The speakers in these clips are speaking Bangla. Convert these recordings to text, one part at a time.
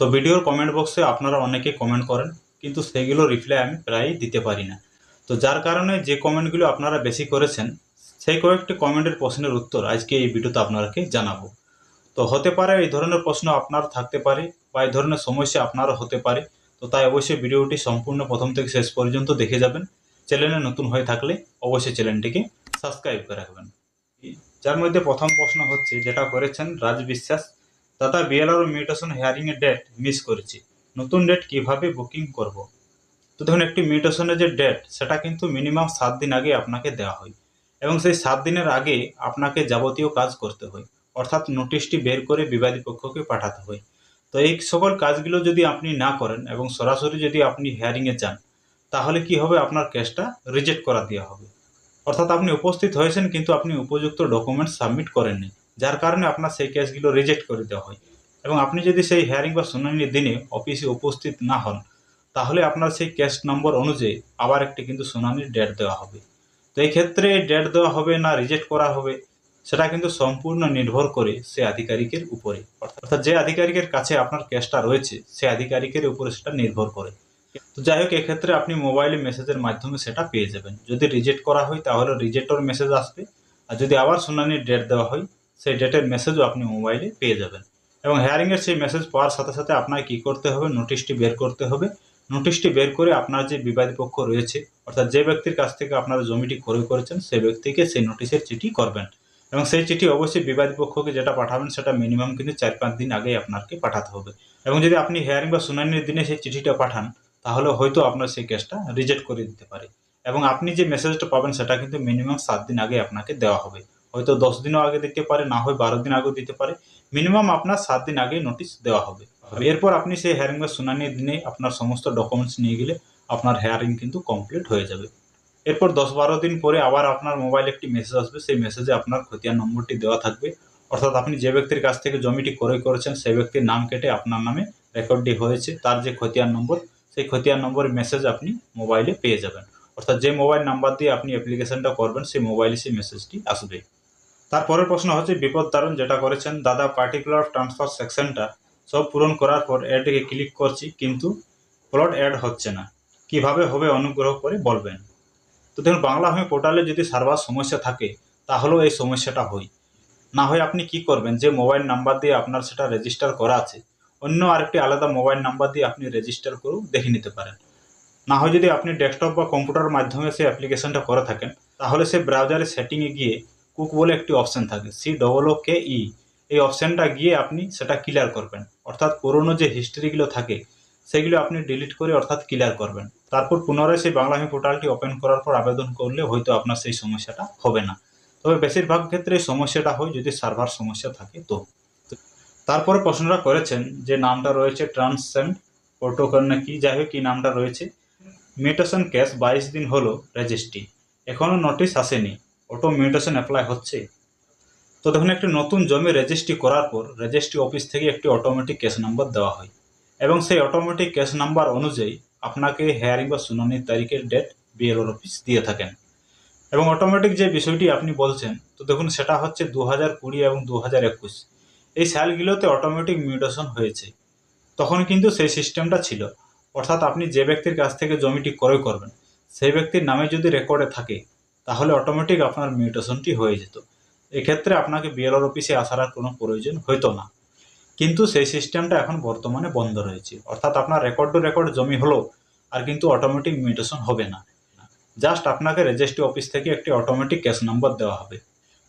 তো ভিডিওর কমেন্ট বক্সে আপনারা অনেকে কমেন্ট করেন, কিন্তু সেগুলো রিপ্লাই আমি প্রায়ই দিতে পারি না। তো যার কারণে যে কমেন্টগুলো আপনারা বেশি করেছেন, সেই কয়েকটি কমেন্টের প্রশ্নের উত্তর আজকে এই ভিডিওতে আপনাকে জানাব। তো হতে পারে এই ধরনের প্রশ্ন আপনার থাকতে পারে বা এই ধরনের সমস্যা আপনারও হতে পারে, তো তাই অবশ্যই ভিডিওটি সম্পূর্ণ প্রথম থেকে শেষ পর্যন্ত দেখে যাবেন। চ্যানেলে নতুন হয়ে থাকলে অবশ্যই চ্যানেলটিকে সাবস্ক্রাইব করে রাখবেন। যার মধ্যে প্রথম প্রশ্ন হচ্ছে, যেটা করেছেন রাজ বিশ্বাস দাদা বিএলআর মিউটেশন হিয়ারিং এর ডেট মিস করেছি। নতুন ডেট কীভাবে বুকিং করব? তো দেখুন, একটি মিউটেশনের যে ডেট সেটা কিন্তু মিনিমাম সাত দিন আগে আপনাকে দেওয়া হয়। এবং সেই সাত দিনের আগে আপনাকে যাবতীয় কাজ করতে হয়। অর্থাৎ নোটিশটি বের করে বিবাদী পক্ষকে পাঠাতে হয়। তো এই সকল কাজগুলো যদি আপনি না করেন এবং সরাসরি যদি আপনি হেয়ারিংয়ে যান, তাহলে কি হবে? আপনার কেসটা রিজেক্ট করা দেওয়া হবে। অর্থাৎ আপনি উপস্থিত হয়েছেন, কিন্তু আপনি উপযুক্ত ডকুমেন্ট সাবমিট করেননি। যার কারণে আপনার সেই কেসগুলো রিজেক্ট করে দেওয়া হয়। এবং আপনি যদি সেই হিয়ারিং বা শুনানির দিনে অফিসে উপস্থিত না হন, তাহলে আপনার সেই কেস নম্বর অনুযায়ী আবার একটি কিন্তু শুনানির ডেট দেওয়া হবে। তো এই ক্ষেত্রে ডেট দেওয়া হবে না রিজেক্ট করা হবে, সেটা কিন্তু সম্পূর্ণ নির্ভর করে সে আধিকারিকের উপরে। অর্থাৎ যে আধিকারিকের কাছে আপনার কেসটা রয়েছে, সে আধিকারিকের উপরে সেটা নির্ভর করে। তো যাই হোক, এক্ষেত্রে আপনি মোবাইলে মেসেজের মাধ্যমে সেটা পেয়ে যাবেন। যদি রিজেক্ট করা হয়, তাহলে রিজেক্টর মেসেজ আসবে। আর যদি আবার শুনানির ডেট দেওয়া হয় সেই ডেটের মেসেজও আপনি মোবাইলে পেয়ে যাবেন। এবং হেয়ারিংয়ের সেই মেসেজ পাওয়ার সাথে সাথে আপনাকে কী করতে হবে? নোটিশটি বের করতে হবে। নোটিশটি বের করে আপনার যে বিবাদী পক্ষ রয়েছে, অর্থাৎ যে ব্যক্তির কাছ থেকে আপনারা জমিটি ক্রয় করেছেন সেই ব্যক্তিকে সেই নোটিশের চিঠি করবেন। এবং সেই চিঠি অবশ্যই বিবাদী পক্ষকে যেটা পাঠাবেন, সেটা মিনিমাম কিন্তু চার পাঁচ দিন আগেই আপনাকে পাঠাতে হবে। এবং যদি আপনি হেয়ারিং বা শুনানির দিনে সেই চিঠিটা পাঠান, তাহলে হয়তো আপনার সেই কেসটা রিজেক্ট করে দিতে পারে। এবং আপনি যে মেসেজটা পাবেন, সেটা কিন্তু মিনিমাম সাত দিন আগে আপনাকে দেওয়া হবে। হয়তো দশ দিনও আগে দিতে পারে, না হয় বারো দিন আগেও দিতে পারে। মিনিমাম আপনার সাত দিন আগে নোটিশ দেওয়া হবে। এরপর আপনি সেই হেয়ারিং বা শুনানির দিনে আপনার সমস্ত ডকুমেন্টস নিয়ে গেলে আপনার হেয়ারিং কিন্তু কমপ্লিট হয়ে যাবে। এরপর দশ বারো দিন পরে আবার আপনার মোবাইলে একটি মেসেজ আসবে। সেই মেসেজে আপনার খতিয়ান নম্বরটি দেওয়া থাকবে। অর্থাৎ আপনি যে ব্যক্তির কাছ থেকে জমিটি ক্রয় করেছেন সেই ব্যক্তির নাম কেটে আপনার নামে রেকর্ডটি হয়েছে। তার যে খতিয়ান নম্বর, সেই খতিয়ান নম্বরের মেসেজ আপনি মোবাইলে পেয়ে যাবেন। অর্থাৎ যে মোবাইল নাম্বার দিয়ে আপনি অ্যাপ্লিকেশনটা করবেন, সেই মোবাইলে সেই মেসেজটি আসবে তারপরের প্রশ্ন হচ্ছে, বিপদ তারণ যেটা করেছেন দাদা পার্টিকুলার ট্রান্সফার সেকশনটা সব পূরণ করার পর অ্যাডে ক্লিক করছি, কিন্তু প্লট অ্যাড হচ্ছে না। কীভাবে হবে অনুগ্রহ করে বলবেন। তো দেখুন, বাংলা হোমি পোর্টালে যদি সার্ভার সমস্যা থাকে, তাহলেও এই সমস্যাটা হয়। না হয় আপনি কি করবেন, যে মোবাইল নাম্বার দিয়ে আপনার সেটা রেজিস্টার করা আছে, অন্য আরেকটি আলাদা মোবাইল নাম্বার দিয়ে আপনি রেজিস্টার করেও দেখে নিতে পারেন। না হয় যদি আপনি ডেস্কটপ বা কম্পিউটার মাধ্যমে সেই অ্যাপ্লিকেশনটা করে থাকেন, তাহলে সেই ব্রাউজারে সেটিংয়ে গিয়ে কুক বলে একটি অপশান থাকে সি ডবল ও কে ই এই অপশানটা গিয়ে আপনি সেটা ক্লিয়ার করবেন। অর্থাৎ পুরনো যে হিস্ট্রিগুলো থাকে, সেগুলো আপনি ডিলিট করে অর্থাৎ ক্লিয়ার করবেন। তারপর পুনরায় সেই বাংলামি পোর্টালটি ওপেন করার পর আবেদন করলে হয়তো আপনার সেই সমস্যাটা হবে না। তবে বেশিরভাগ ক্ষেত্রে সমস্যাটা হয় যদি সার্ভার সমস্যা থাকে তো। তারপরে প্রশ্নটা করেছেন যে নামটা রয়েছে ট্রান্সেন্ড প্রোটোকল না কি? যাই হোক কি নামটা রয়েছে। মিউটেশন কেস বাইশ দিন হলো রেজিস্ট্রি এখনও নোটিশ আসেনি। অটো মিউটেশন অ্যাপ্লাই হচ্ছে। তো দেখুন একটি নতুন জমি রেজিস্ট্রি করার পর রেজিস্ট্রি অফিস থেকে একটি অটোমেটিক কেস নাম্বার দেওয়া হয়। এবং সেই অটোমেটিক কেস নাম্বার অনুযায়ী আপনাকে হেয়ারিং বা শুনানির তারিখের ডেট বিএলওর অফিস দিয়ে থাকেন। এবং অটোমেটিক যে বিষয়টি আপনি বলছেন, তো দেখুন সেটা হচ্ছে দু হাজার কুড়ি এবং দু হাজার একুশ। এই সালগুলোতে অটোমেটিক মিউটেশন হয়েছে। তখন কিন্তু সেই সিস্টেমটা ছিল। অর্থাৎ আপনি যে ব্যক্তির কাছ থেকে জমিটি ক্রয় করবেন, সেই ব্যক্তির নামে যদি রেকর্ডে থাকে তাহলে অটোমেটিক আপনার মিউটেশনটি হয়ে যেত। এক্ষেত্রে আপনাকে বিএলওর অফিসে আসার আর কোনো প্রয়োজন হতো না। কিন্তু সেই সিস্টেমটা এখন বর্তমানে বন্ধ রয়েছে। অর্থাৎ আপনার রেকর্ড টু রেকর্ড জমি হলো, আর কিন্তু অটোমেটিক মিউটেশন হবে না। জাস্ট আপনাকে রেজিস্ট্রি অফিস থেকে একটি অটোমেটিক ক্যাশ নাম্বার দেওয়া হবে।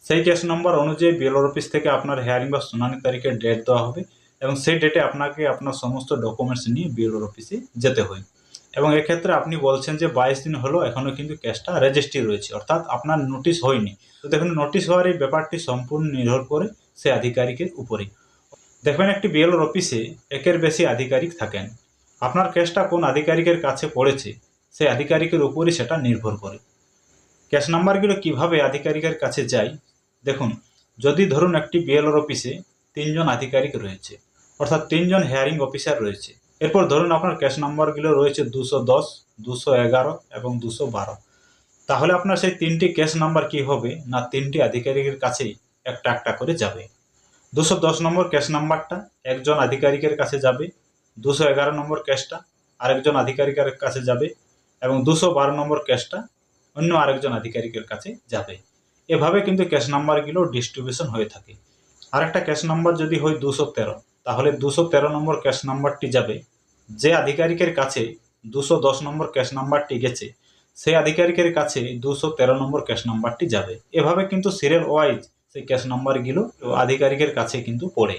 সেই ক্যাশ নাম্বার অনুযায়ী বিএলওর অফিস থেকে আপনার হেয়ারিং বা শুনানি তারিখের ডেট দেওয়া হবে এবং সেই ডেটে আপনাকে আপনার সমস্ত ডকুমেন্টস নিয়ে বিএলওর অফিসে যেতে হয়। এবং এক্ষেত্রে আপনি বলছেন যে বাইশ দিন হলো এখনও কিন্তু ক্যাশটা রেজিস্ট্রি রয়েছে, অর্থাৎ আপনার নোটিশ হয়নি। তো দেখুন নোটিশ হওয়ার এই ব্যাপারটি সম্পূর্ণ নির্ভর করে সে আধিকারিকের উপরেই। দেখবেন, একটি বিএলওর অফিসে একের বেশি আধিকারিক থাকেন। আপনার কেসটা কোন আধিকারিকের কাছে পড়েছে সেই আধিকারিকের উপরই সেটা নির্ভর করে। ক্যাশ নাম্বারগুলো কীভাবে আধিকারিকের কাছে যায়, দেখুন, যদি ধরুন একটি বিএলওর অফিসে তিনজন আধিকারিক রয়েছে, অর্থাৎ তিনজন হেয়ারিং অফিসার রয়েছে এরপর ধরুন আপনার ক্যাশ নাম্বারগুলো রয়েছে দুশো দশ, দুশো এগারো এবং দুশো বারো। তাহলে আপনার সেই তিনটি ক্যাশ নাম্বার কি হবে? না, তিনটি আধিকারিকের কাছেই একটা একটা করে যাবে। দুশো দশ নম্বর ক্যাশ নাম্বারটা একজন আধিকারিকের কাছে যাবে, দুশো এগারো নম্বর ক্যাশটা আরেকজন আধিকারিকের কাছে যাবে এবং দুশো বারো নম্বর ক্যাশটা অন্য আরেকজন আধিকারিকের কাছে যাবে। এভাবে কিন্তু ক্যাশ নাম্বারগুলো ডিস্ট্রিবিউশন হয়ে থাকে। আরেকটা ক্যাশ নাম্বার যদি হয় দুশো তেরো, তাহলে দুশো তেরো নম্বর ক্যাশ নাম্বারটি যাবে যে আধিকারিকের কাছে দুশো দশ নম্বর ক্যাশ নাম্বারটি গেছে সেই আধিকারিকের কাছে দুশো তেরো নম্বর ক্যাশ নাম্বারটি যাবে। এভাবে কিন্তু সিরিয়াল ওয়াইজ সেই ক্যাশ নাম্বারগুলো আধিকারিকের কাছে কিন্তু পড়ে।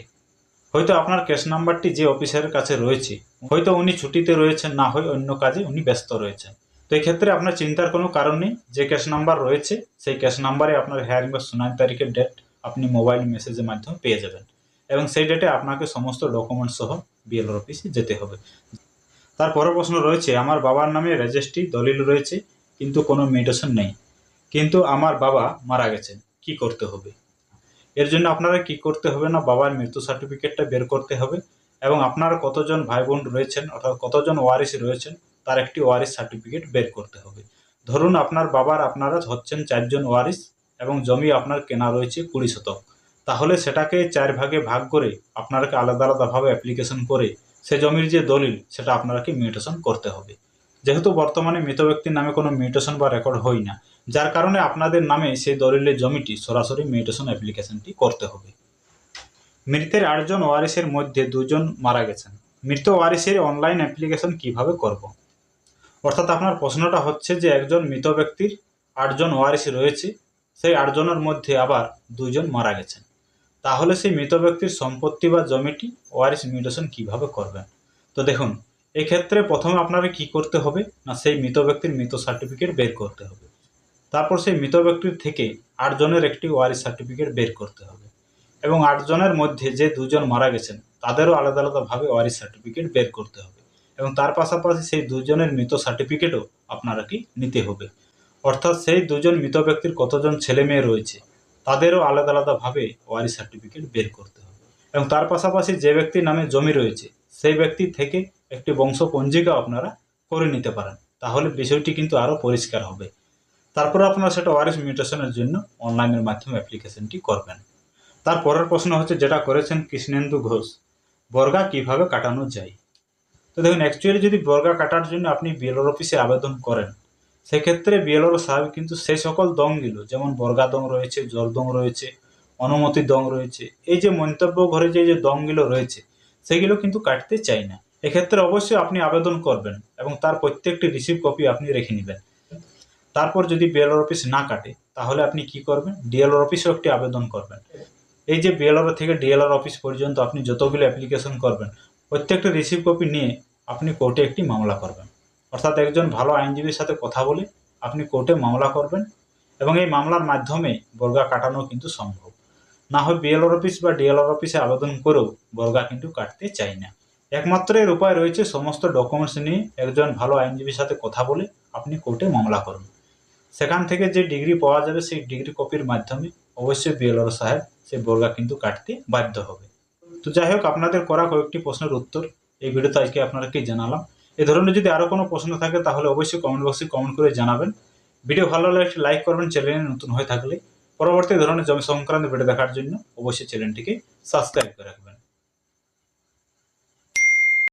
হয়তো আপনার ক্যাশ নাম্বারটি যে অফিসারের কাছে রয়েছে, হয়তো উনি ছুটিতে রয়েছেন, না হয় অন্য কাজে উনি ব্যস্ত রয়েছেন। তো এই ক্ষেত্রে আপনার চিন্তার কোনো কারণ নেই, যে ক্যাশ নাম্বার রয়েছে, সেই ক্যাশ নাম্বারে আপনার হেয়ারিং বা শুনানি তারিখের ডেট আপনি মোবাইল মেসেজের মাধ্যমে পেয়ে যাবেন। এবং সেই ডেটে আপনাকে সমস্ত ডকুমেন্টস সহ বিএলআর অফিসে যেতে হবে। তার পরের প্রশ্ন রয়েছে, আমার বাবার নামে রেজিস্ট্রি দলিল রয়েছে, কিন্তু কোনো মেডিসিন নেই। কিন্তু আমার বাবা মারা গেছেন, কি করতে হবে? এর জন্য আপনারা কি করতে হবে না, বাবার মৃত্যু সার্টিফিকেটটা বের করতে হবে এবং আপনার কতজন ভাই বোন রয়েছেন, অর্থাৎ কতজন ওয়ারিস রয়েছেন, তার একটি ওয়ারিস সার্টিফিকেট বের করতে হবে। ধরুন আপনার বাবার, আপনারা হচ্ছেন চারজন ওয়ারিস এবং জমি আপনার কেনা রয়েছে কুড়ি শতক। তাহলে সেটাকে চার ভাগে ভাগ করে আপনাকে আলাদা আলাদাভাবে অ্যাপ্লিকেশন করে সে জমির যে দলিল, সেটা আপনাকে মিউটেশন করতে হবে। যেহেতু বর্তমানে মৃত ব্যক্তির নামে কোনো মিউটেশন বা রেকর্ড হয় না, যার কারণে আপনাদের নামে সেই দলিলের জমিটি সরাসরি মিউটেশন অ্যাপ্লিকেশনটি করতে হবে। মৃতের আটজন ওয়ারিসের মধ্যে দুজন মারা গেছেন। মৃত ওয়ারিসের অনলাইন অ্যাপ্লিকেশন কীভাবে করব। অর্থাৎ আপনার প্রশ্নটা হচ্ছে যে একজন মৃত ব্যক্তির আটজন ওয়ারিস রয়েছে, সেই আটজনের মধ্যে আবার দুজন মারা গেছেন। তাহলে সেই মৃত ব্যক্তির সম্পত্তি বা জমিটি ওয়ারিস মিউটেশন কীভাবে করবেন? তো দেখুন, এক্ষেত্রে প্রথমে আপনাকে কি করতে হবে? না, সেই মৃত ব্যক্তির মৃত সার্টিফিকেট বের করতে হবে। তারপর সেই মৃত ব্যক্তির থেকে আটজনের একটি ওয়ারিস সার্টিফিকেট বের করতে হবে। এবং আটজনের মধ্যে যে দুজন মারা গেছেন, তাদেরও আলাদা আলাদাভাবে ওয়ারিস সার্টিফিকেট বের করতে হবে। এবং তার পাশাপাশি সেই দুজনের মৃত সার্টিফিকেটও আপনারা কি নিতে হবে? অর্থাৎ সেই দুজন মৃত ব্যক্তির কতজন ছেলে মেয়ে রয়েছে তাদেরও আলাদা আলাদাভাবে ওয়ারিস সার্টিফিকেট বের করতে হবে। এবং তার পাশাপাশি যে ব্যক্তির নামে জমি রয়েছে, সেই ব্যক্তি থেকে একটি বংশ পঞ্জিকা আপনারা করে নিতে পারেন। তাহলে বিষয়টি কিন্তু আরও পরিষ্কার হবে। তারপরে আপনারা সেটা ওয়ারিস মিউটেশনের জন্য অনলাইনের মাধ্যমে অ্যাপ্লিকেশনটি করবেন। তার পরের প্রশ্ন হচ্ছে, যেটা করেছেন কৃষ্ণেন্দু ঘোষ, বর্গা কীভাবে কাটানো যায়? তো দেখুন অ্যাকচুয়ালি যদি বর্গা কাটার জন্য আপনি বিএলওর অফিসে আবেদন করেন সেক্ষেত্রে বিএলওর সাহেব কিন্তু সেই সকল দংগুলো, যেমন বর্গা দং রয়েছে জোর দং রয়েছে, অনুমতি দং রয়েছে, এই যে মন্তব্য ঘরে যে যে দমগুলো রয়েছে, সেগুলো কিন্তু কাটতে চাই না। এক্ষেত্রে অবশ্যই আপনি আবেদন করবেন এবং তার প্রত্যেকটি রিসিভ কপি আপনি রেখে নেবেন। তারপর যদি বিএলওর অফিস না কাটে, তাহলে আপনি কি করবেন? ডিএলওর অফিসেও একটি আবেদন করবেন। এই যে বিএলওর থেকে ডিএলআর অফিস পর্যন্ত আপনি যতগুলো অ্যাপ্লিকেশন করবেন, প্রত্যেকটা রিসিভ কপি নিয়ে আপনি কোর্টে একটি মামলা করবেন। অর্থাৎ একজন ভালো আইনজীবীর সাথে কথা বলে আপনি কোর্টে মামলা করবেন এবং এই মামলার মাধ্যমে বর্গা কাটানো কিন্তু সম্ভব। না হয় বিএলআর অফিস বা ডিএলআর অফিসে আবেদন করেও বর্গা কিন্তু কাটতে চাই না। একমাত্র এর উপায় রয়েছে সমস্ত ডকুমেন্টস নিয়ে একজন ভালো আইনজীবীর সাথে কথা বলে আপনি কোর্টে মামলা করুন। সেখান থেকে যে ডিগ্রি পাওয়া যাবে সেই ডিগ্রি কপির মাধ্যমে অবশ্যই বিএলআর সাহেব সেই বর্গা কিন্তু কাটতে বাধ্য হবে। তো যাই হোক, আপনাদের করা কয়েকটি প্রশ্নের উত্তর এই ভিডিওতে আজকে আপনাদেরকে জানালাম। এ ধরনের যদি আরও কোনো প্রশ্ন থাকে, তাহলে অবশ্যই কমেন্ট বক্সে কমেন্ট করে জানাবেন। ভিডিও ভালো লাগলে একটি লাইক করবেন চ্যানেলে নতুন হয়ে থাকলে। পরবর্তী ধরনের জমি সংক্রান্ত ভিডিও দেখার জন্য অবশ্যই চ্যানেলটিকে সাবস্ক্রাইব করে রাখবেন।